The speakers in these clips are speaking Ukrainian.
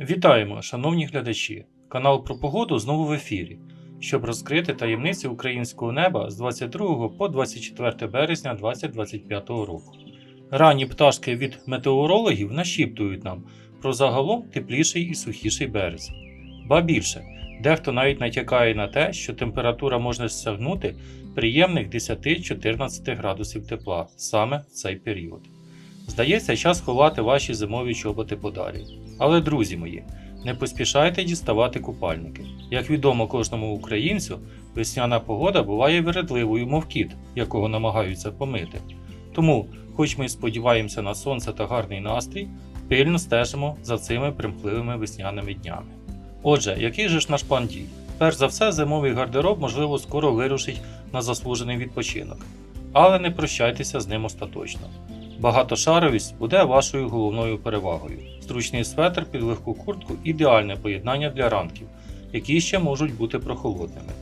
Вітаємо, шановні глядачі! Канал про погоду знову в ефірі, щоб розкрити таємниці українського неба з 22 по 24 березня 2025 року. Ранні пташки від метеорологів нашіптують нам про загалом тепліший і сухіший березень. Ба більше, дехто навіть натякає на те, що температура може сягнути приємних 10-14 градусів тепла саме в цей період. Здається, час ховати ваші зимові чоботи подалі. Але, друзі мої, не поспішайте діставати купальники. Як відомо кожному українцю, весняна погода буває вередливою, мов кіт, якого намагаються помити. Тому, хоч ми сподіваємося на сонце та гарний настрій, пильно стежимо за цими примхливими весняними днями. Отже, який же ж наш план дій? Перш за все, зимовий гардероб, можливо, скоро вирушить на заслужений відпочинок. Але не прощайтеся з ним остаточно. Багатошаровість буде вашою головною перевагою. Зручний светр під легку куртку ідеальне поєднання для ранків, які ще можуть бути прохолодними.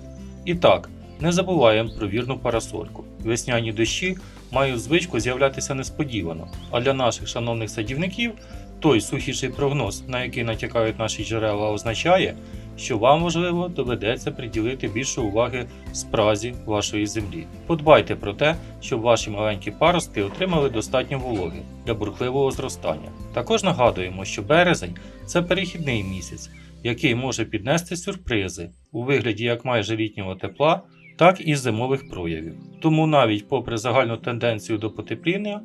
І так, не забуваємо про вірну парасольку. Весняні дощі мають звичку з'являтися несподівано, а для наших шановних садівників той сухіший прогноз, на який натякають наші джерела, означає, що вам можливо доведеться приділити більше уваги спразі вашої землі. Подбайте про те, щоб ваші маленькі паростки отримали достатньо вологи для бурхливого зростання. Також нагадуємо, що березень це перехідний місяць, який може піднести сюрпризи у вигляді як майже літнього тепла, так і зимових проявів. Тому навіть попри загальну тенденцію до потепління,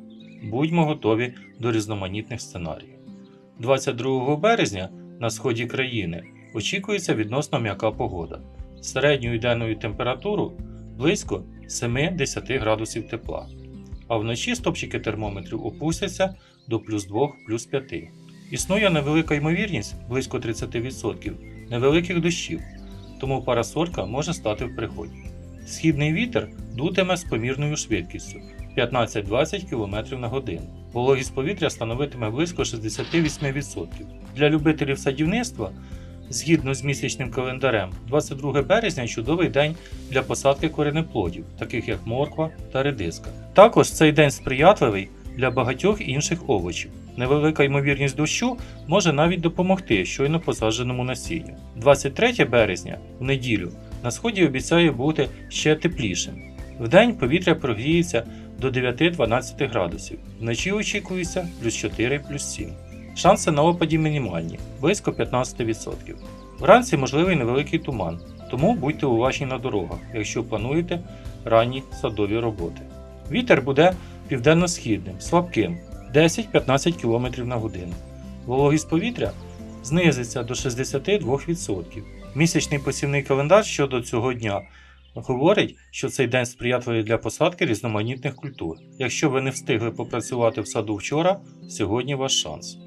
будьмо готові до різноманітних сценаріїв. 22 березня на сході країни очікується відносно м'яка погода. Середньою денною температуру близько 7-10 градусів тепла, а вночі стопчики термометрів опустяться до плюс 2 плюс 5. Існує невелика ймовірність близько 30% невеликих дощів, тому парасолька може стати в пригоді. Східний вітер дутиме з помірною швидкістю 15-20 км на годину. Вологість повітря становитиме близько 68%. Для любителів садівництва Згідно з місячним календарем, 22 березня чудовий день для посадки коренеплодів, таких як морква та редиска. Також цей день сприятливий для багатьох інших овочів. Невелика ймовірність дощу може навіть допомогти щойно посадженому насінню. 23 березня, в неділю, на сході обіцяє бути ще теплішим. Вдень повітря прогріється до 9-12 градусів, вночі очікується плюс 4 плюс 7. Шанси на опаді мінімальні близько 15%. Вранці можливий невеликий туман, тому будьте уважні на дорогах, якщо плануєте ранні садові роботи. Вітер буде південно-східним, слабким 10-15 км на годину. Вологість повітря знизиться до 62%. Місячний посівний календар щодо цього дня говорить, що цей день сприятливий для посадки різноманітних культур. Якщо ви не встигли попрацювати в саду вчора, сьогодні ваш шанс.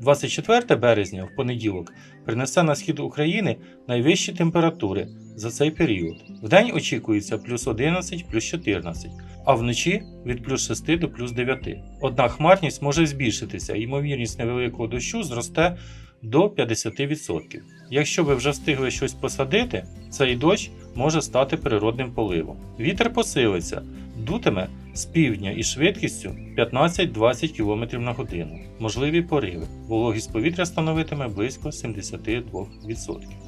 24 березня в понеділок принесе на схід України найвищі температури за цей період. Вдень очікується плюс 11, плюс 14, а вночі від плюс 6 до плюс 9. Однак хмарність може збільшитися, ймовірність невеликого дощу зросте до 50%. Якщо ви вже встигли щось посадити, цей дощ може стати природним поливом. Вітер посилиться, дутиме з півдня із швидкістю 15-20 км на годину. Можливі пориви. Вологість повітря становитиме близько 72%.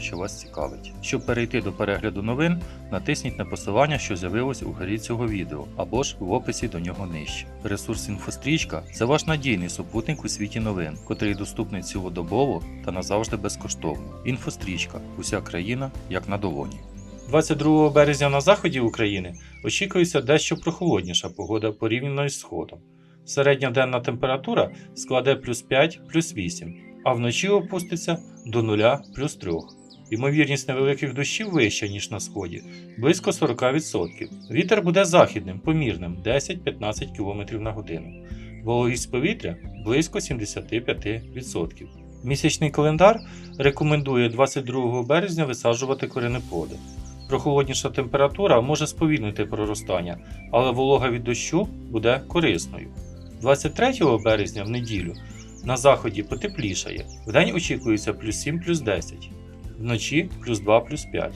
що вас цікавить. Щоб перейти до перегляду новин, натисніть на посилання, що з'явилось у горі цього відео, або ж в описі до нього нижче. Ресурс інфострічка це ваш надійний супутник у світі новин, котрий доступний цілодобово та назавжди безкоштовно. Інфострічка уся країна як на долоні. 22 березня на заході України очікується дещо прохолодніша погода порівняно із сходом. Середня денна температура складе плюс 5 плюс 8, а вночі опуститься до 0 плюс 3. Ймовірність невеликих дощів вища, ніж на сході, близько 40%. Вітер буде західним, помірним 10-15 км на годину. Вологість повітря близько 75%. Місячний календар рекомендує 22 березня висаджувати коренеплоди. Прохолодніша температура може сповільнити проростання, але волога від дощу буде корисною. 23 березня в неділю на заході потеплішає. Вдень очікується плюс 7 плюс 10, вночі плюс 2 плюс 5.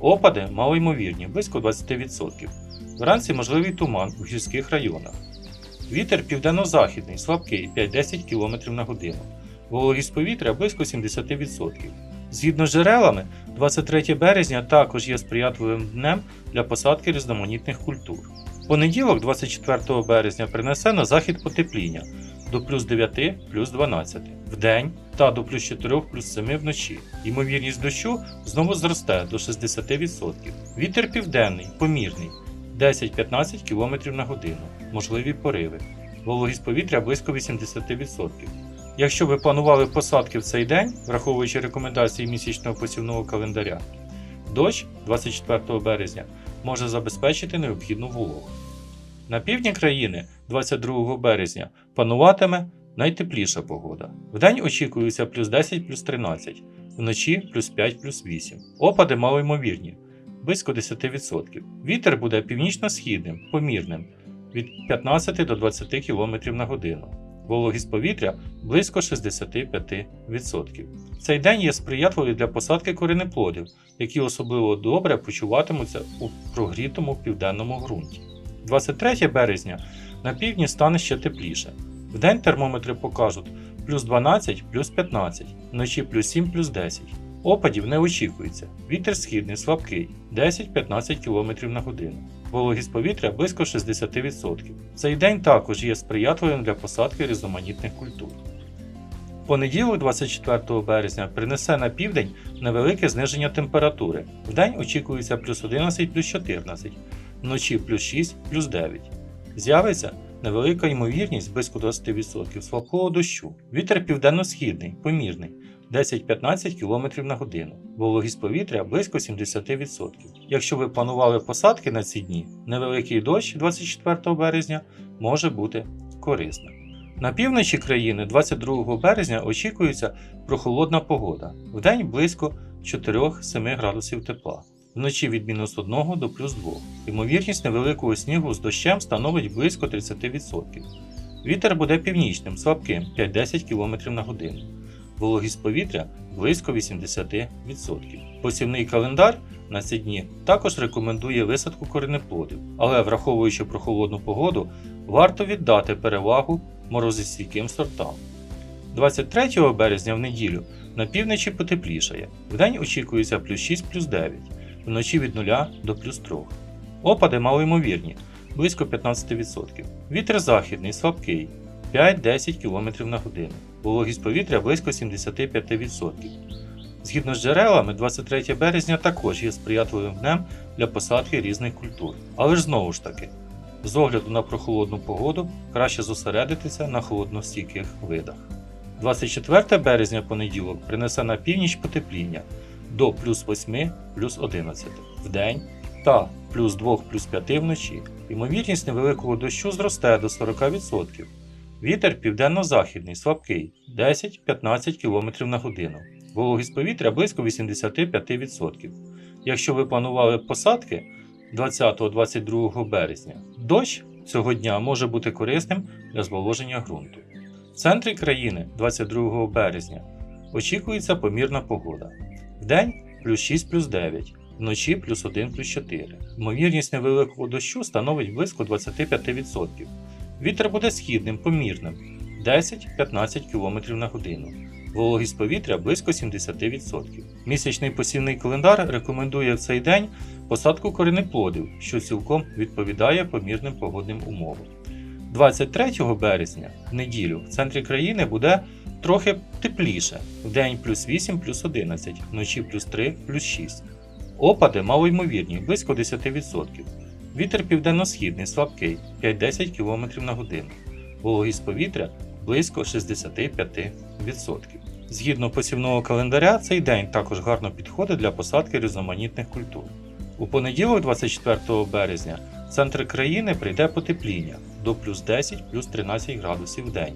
Опади малоймовірні, близько 20%. Вранці можливий туман у гірських районах. Вітер південно-західний, слабкий 5-10 км на годину. Вологість повітря близько 70%. Згідно з джерелами, 23 березня також є сприятливим днем для посадки різноманітних культур. Понеділок, 24 березня, принесе на захід потепління до плюс 9 плюс 12 в день та до плюс 4 плюс 7 вночі. Ймовірність дощу знову зросте до 60%. Вітер південний, помірний 10-15 км на годину, можливі пориви. Вологість повітря близько 80%. Якщо ви планували посадки в цей день, враховуючи рекомендації місячного посівного календаря, дощ 24 березня може забезпечити необхідну вологу. На півдні країни 22 березня пануватиме найтепліша погода. Вдень очікується плюс 10 плюс 13, вночі плюс 5 плюс 8. Опади малоймовірні близько 10%. Вітер буде північно-східним, помірним від 15 до 20 км на годину. Вологість повітря близько 65%. Цей день є сприятливий для посадки коренеплодів, які особливо добре почуватимуться у прогрітому південному ґрунті. 23 березня на півдні стане ще тепліше. Вдень термометри покажуть плюс 12 плюс 15, вночі плюс 7 плюс 10. Опадів не очікується. Вітер східний слабкий 10-15 км на годину. Вологість повітря близько 60%. Цей день також є сприятливим для посадки різноманітних культур. Понеділок, 24 березня, принесе на південь невелике зниження температури. Вдень очікується плюс 11 плюс 14, вночі плюс 6 плюс 9. З'явиться невелика ймовірність близько 20% слабкого дощу. Вітер південно-східний, помірний 10-15 км на годину. Вологість повітря близько 70%. Якщо ви планували посадки на ці дні, невеликий дощ 24 березня може бути корисним. На півночі країни 22 березня очікується прохолодна погода. Вдень близько 4-7 градусів тепла. Вночі від мінус 1 до плюс 2. Ймовірність невеликого снігу з дощем становить близько 30%. Вітер буде північним, слабким 5-10 км на годину. Вологість повітря близько 80%. Посівний календар на ці дні також рекомендує висадку коренеплодів, але враховуючи прохолодну погоду, варто віддати перевагу морозостійким сортам. 23 березня в неділю на півночі потеплішає. Вдень очікується плюс 6 плюс 9, вночі від 0 до плюс 3. Опади малоймовірні близько 15%. Вітер західний слабкий 5-10 км на годину. Вологість повітря близько 75%. Згідно з джерелами, 23 березня також є сприятливим днем для посадки різних культур. Але ж знову ж таки, з огляду на прохолодну погоду краще зосередитися на холодностійких видах. 24 березня понеділок принесе на північ потепління до плюс 8 плюс 11 в день та плюс 2 плюс 5 вночі. Ймовірність невеликого дощу зросте до 40%. Вітер південно-західний, слабкий 10-15 км на годину. Вологість повітря близько 85%. Якщо ви планували посадки 20-22 березня, дощ цього дня може бути корисним для зволоження ґрунту. В центрі країни 22 березня очікується помірна погода. Вдень плюс 6 плюс 9, вночі плюс 1 плюс 4. Ймовірність невеликого дощу становить близько 25%. Вітер буде східним, помірним 10-15 км на годину. Вологість повітря близько 70%. Місячний посівний календар рекомендує в цей день посадку коренеплодів, що цілком відповідає помірним погодним умовам. 23 березня в неділю в центрі країни буде трохи тепліше, в день плюс 8 плюс 11, вночі плюс 3 плюс 6. Опади малоймовірні, близько 10%. Вітер південно-східний слабкий 5-10 км на годину. Вологість повітря близько 65%. Згідно посівного календаря, цей день також гарно підходить для посадки різноманітних культур. У понеділок, 24 березня, в центр країни прийде потепління до плюс 10 плюс 13 градусів в день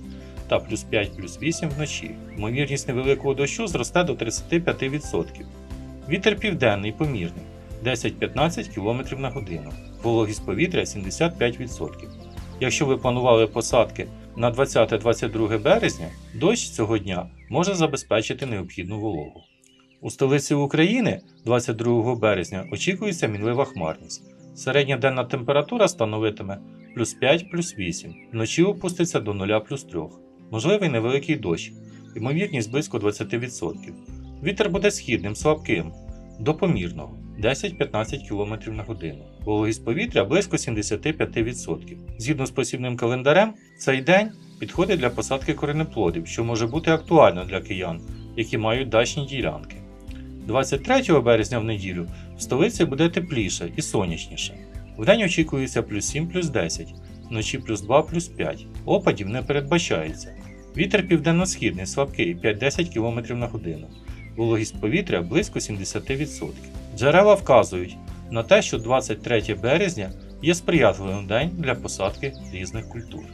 та плюс 5 плюс 8 вночі. Ймовірність невеликого дощу зросте до 35%. Вітер південний помірний 10-15 км на годину. Вологість повітря 75%. Якщо ви планували посадки на 20-22 березня, дощ цього дня може забезпечити необхідну вологу. У столиці України 22 березня очікується мінлива хмарність. Середня денна температура становитиме плюс 5 плюс 8, вночі опуститься до 0 плюс 3. Можливий невеликий дощ, ймовірність близько 20%. Вітер буде східним слабким, до помірного 10-15 км на годину. Вологість повітря близько 75%. Згідно з посівним календарем, цей день підходить для посадки коренеплодів, що може бути актуально для киян, які мають дачні ділянки. 23 березня в неділю в столиці буде тепліше і сонячніше. Вдень очікується плюс 7 плюс 10, вночі плюс 2 плюс 5. Опадів не передбачається. Вітер південно-східний слабкий 5-10 км на годину. Вологість повітря близько 70%. Джерела вказують на те, що 23 березня є сприятливим день для посадки різних культур.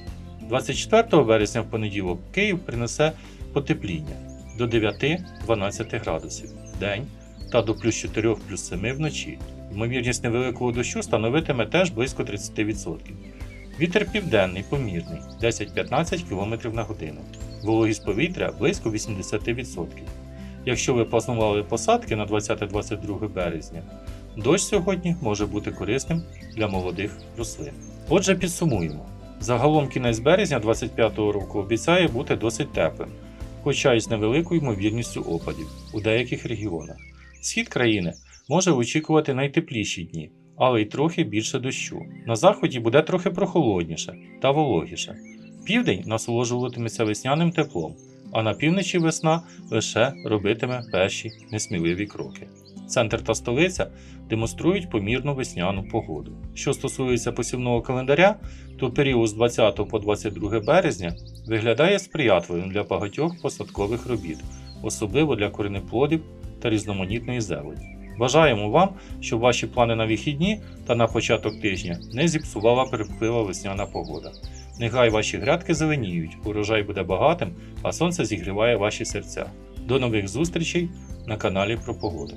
24 березня в понеділок Київ принесе потепління до 9-12 градусів в день та до плюс 4 плюс 7 вночі. Ймовірність невеликого дощу становитиме теж близько 30%. Вітер південний помірний 10-15 км на годину. Вологість повітря близько 80%. Якщо ви планували посадки на 20-22 березня, дощ сьогодні може бути корисним для молодих рослин. Отже, підсумуємо. Загалом кінець березня 25 року обіцяє бути досить теплим, хоча й з невеликою ймовірністю опадів у деяких регіонах. Схід країни може очікувати найтепліші дні, але й трохи більше дощу. На заході буде трохи прохолодніше та вологіше. Південь насолоджуватиметься весняним теплом, а на півночі весна лише робитиме перші несміливі кроки. Центр та столиця демонструють помірну весняну погоду. Що стосується посівного календаря, то період з 20 по 22 березня виглядає сприятливим для багатьох посадкових робіт, особливо для коренеплодів та різноманітної зелені. Бажаємо вам, щоб ваші плани на вихідні та на початок тижня не зіпсувала приплива весняна погода. Нехай ваші грядки зеленіють, урожай буде багатим, а сонце зігріває ваші серця. До нових зустрічей на каналі про погоду.